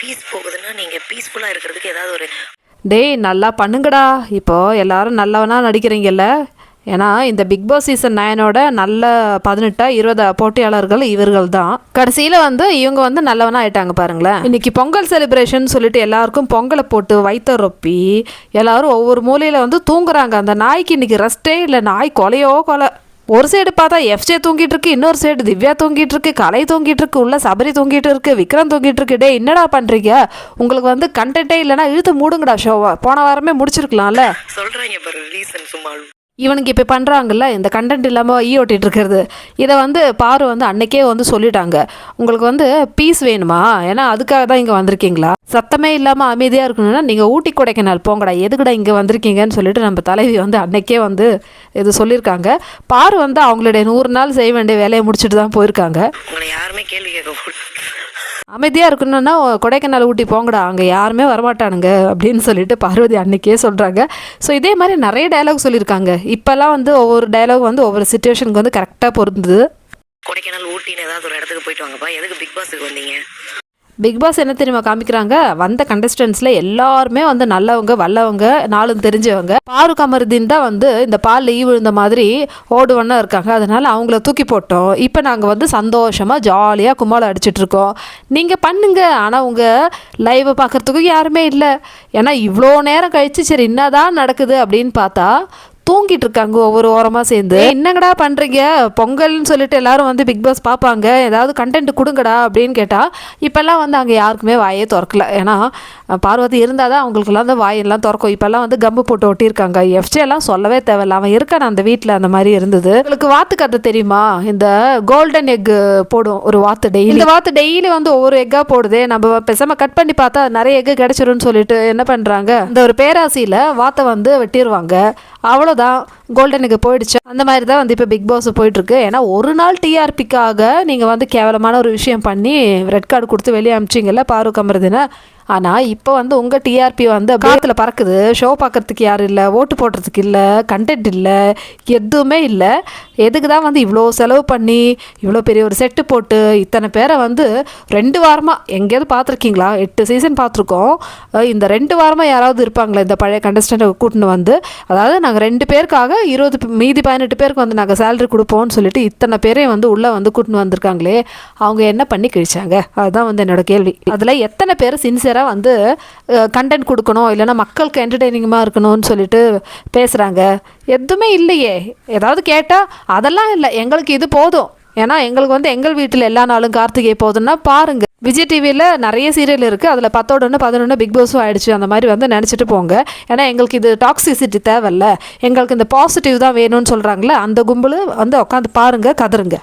Piece போகுதுன்னா நீங்கள் பீஸ்ஃபுல்லாக இருக்கிறதுக்கு ஏதாவது ஒரு டேய் நல்லா பண்ணுங்கடா. இப்போ எல்லாரும் நல்லவனா நடிக்கிறீங்கல்ல. ஏன்னா இந்த பிக் பாஸ் சீசன் நயனோட நல்ல பதினெட்டா இருபது போட்டியாளர்கள் இவர்கள் தான் கடைசியில் வந்து இவங்க வந்து நல்லவனா ஆயிட்டாங்க பாருங்களேன். இன்னைக்கு பொங்கல் செலிப்ரேஷன் சொல்லிட்டு எல்லாருக்கும் பொங்கலை போட்டு வைத்த ரொப்பி எல்லாரும் ஒவ்வொரு மூலையில் வந்து தூங்குறாங்க. அந்த நாய்க்கு இன்னைக்கு ரெஸ்ட்டே இல்லை. நாய் கொலையோ கொலை. ஒரு சைடு பார்த்தா எஃப்ஜே தூங்கிட்டு இருக்கு இன்னொரு சைடு திவ்யா தூங்கிட்டு இருக்கு கலை தூங்கிட்டு இருக்கு உள்ள சபரி தூங்கிட்டு இருக்கு விக்ரம் தூங்கிட்டு இருக்கு. டே என்னடா பண்றீங்க? உங்களுக்கு வந்து கண்டென்ட்டே இல்லைன்னா இழுத்து மூடுங்கடா ஷோவா போன வாரமே முடிச்சிருக்கலாம்ல? சொல்கிறாங்க இவனுக்கு இப்போ பண்ணுறாங்கல்ல இந்த கண்டென்ட் இல்லாமல் ஈ ஓட்டிகிட்டு இருக்கிறது. இதை வந்து பாரு வந்து அன்னைக்கே வந்து சொல்லிட்டாங்க. உங்களுக்கு வந்து பீஸ் வேணுமா? ஏன்னா அதுக்காக தான் இங்கே வந்திருக்கீங்களா? சத்தமே இல்லாமல் அமைதியாக இருக்கணும்னா நீங்கள் ஊட்டி கொடைக்கானல் போங்கடா. எதுக்குடா இங்கே வந்திருக்கீங்கன்னு சொல்லிட்டு நம்ம தலைவி வந்து அன்னைக்கே வந்து இது சொல்லியிருக்காங்க. பாரு வந்து அவங்களுடைய நூறு நாள் செய்ய வேண்டிய வேலையை முடிச்சுட்டு தான் போயிருக்காங்க. உங்களை யாருமே கேள்வி கேட்க அமைதியாக இருக்கணும்னா கொடைக்கானல் ஊட்டி போங்கடா அங்கே யாருமே வரமாட்டானுங்க அப்படின்னு சொல்லிட்டு பார்வதி அன்னைக்கே சொல்கிறாங்க ஸோ இதே மாதிரி நிறைய டைலாக் சொல்லியிருக்காங்க. இப்போல்லாம் வந்து ஒவ்வொரு டைலாக் வந்து ஒவ்வொரு சுச்சுவேஷனுக்கு வந்து கரெக்டாக பொருந்துது. கொடைக்கானல் ஊட்டின்னு ஏதாவது ஒரு இடத்துக்கு போயிட்டு வாங்கப்பா. எதுக்கு பிக் பாஸுக்கு வந்தீங்க? பிக் பாஸ் என்ன தெரியுமா காமிக்கிறாங்க? வந்த கண்டஸ்டன்ஸில் எல்லாருமே வந்து நல்லவங்க வல்லவங்க நாளும் தெரிஞ்சவங்க. பாரு கமருதீன் தான் வந்து இந்த பால் ஈ விழுந்த மாதிரி ஓடுவன்னா இருக்காங்க. அதனால அவங்கள தூக்கி போட்டோம். இப்போ நாங்கள் வந்து சந்தோஷமாக ஜாலியாக கும்மாளம் அடிச்சிட்டு இருக்கோம். நீங்கள் பண்ணுங்க. ஆனால் உங்கள் லைவை பார்க்குறதுக்கும் யாருமே இல்லை. ஏன்னா இவ்வளோ நேரம் கழிச்சு சரி என்னதான் நடக்குது அப்படின்னு பார்த்தா தூங்கிட்டு இருக்காங்க ஒவ்வொரு ஓரமாக சேர்ந்து. "ஏய், என்னங்கடா பண்ணுறீங்க பொங்கல்னு சொல்லிட்டு எல்லாரும் வந்து பிக் பாஸ் பார்ப்பாங்க ஏதாவது கண்டென்ட் கொடுங்கடா அப்படின்னு கேட்டால் இப்போல்லாம் வந்து அங்கே யாருக்குமே வாயே திறக்கல. ஏன்னா பார்வதி இருந்தால் தான் அவங்களுக்குலாம் அந்த வாயெல்லாம் திறக்கும். இப்போல்லாம் வந்து கம்பு போட்டு ஒட்டியிருக்காங்க. எஃப்ஜே எல்லாம் சொல்லவே தேவையில்ல. அவன் இருக்கான் அந்த வீட்டில் அந்த மாதிரி இருந்தது. உங்களுக்கு வாத்து கதை தெரியுமா? இந்த கோல்டன் எக் போடும் ஒரு வாத்து டெய்லி இந்த வாத்து டெய்லி வந்து ஒவ்வொரு எக்காக போடுதே. நம்ம பேசாம கட் பண்ணி பார்த்தா நிறைய எக்கு கிடைச்சிரும்னு சொல்லிட்டு என்ன பண்ணுறாங்க இந்த ஒரு பேராசியில் வாத்தை வந்து வெட்டிடுவாங்க தான் கோல்டனுக்கு போயிடுச்சு. அந்த மாதிரி தான் வந்து இப்போ பிக் பாஸ் போயிட்டுருக்கு. ஏன்னா ஒரு நாள் டிஆர்பிக்காக நீங்கள் வந்து கேவலமான ஒரு விஷயம் பண்ணி ரெட் கார்டு கொடுத்து வெளியே அமிச்சிங்கல்ல பாரு கமருதுன்னு ஆனால் இப்போ வந்து உங்கள் டிஆர்பி வந்து காற்றுல பறக்குது. ஷோ பார்க்கறதுக்கு யாரும் இல்லை ஓட்டு போடுறதுக்கு இல்லை கண்டென்ட் இல்லை எதுவுமே இல்லை. எதுக்கு தான் வந்து இவ்வளோ செலவு பண்ணி இவ்வளோ பெரிய ஒரு செட்டு போட்டு இத்தனை பேரை வந்து ரெண்டு வாரமாக எங்கேயாவது பார்த்துருக்கீங்களா? எட்டு சீசன் பார்த்துருக்கோம். இந்த ரெண்டு வாரமாக யாராவது இருப்பாங்களா? இந்த பழைய கண்டஸ்டண்ட்டை கூட்டின்னு வந்து. அதாவது நாங்கள் ரெண்டு பேருக்காக இருபது மீதி பதினெட்டு பேருக்கு வந்து நாங்கள் சேலரி கொடுப்போம்னு சொல்லிட்டு இத்தனை பேரையும் வந்து உள்ளே வந்து கூட்டின்னு வந்திருக்காங்களே அவங்க என்ன பண்ணி கிழிச்சாங்க? அதுதான் வந்து என்னோட கேள்வி. அதில் எத்தனை பேர் சின்சியராக வந்து கண்டென்ட் கொடுக்கணும் இல்லைனா மக்களுக்கு என்டர்டெய்னிங்கமாக இருக்கணும்னு சொல்லிட்டு பேசுகிறாங்க எதுவுமே இல்லையே. ஏதாவது கேட்டால் அதெல்லாம் இல்லை. எங்களுக்கு இது போதும். ஏன்னா எங்களுக்கு வந்து எங்கள் வீட்டில் எல்லா நாளும் கார்த்திகை போதுன்னா பாருங்க. விஜய் டிவியில் நிறைய சீரியல் இருக்குது அதில் பத்தோட பதினொன்று பிக் பாஸும் ஆயிடுச்சு. அந்த மாதிரி வந்து நினச்சிட்டு போங்க. ஏன்னா எங்களுக்கு இது டாக்ஸிசிட்டி தேவையில்ல. எங்களுக்கு இந்த பாசிட்டிவ் தான் வேணும்னு சொல்கிறாங்களே அந்த கும்பல் வந்து உட்காந்து பாருங்க கதருங்க.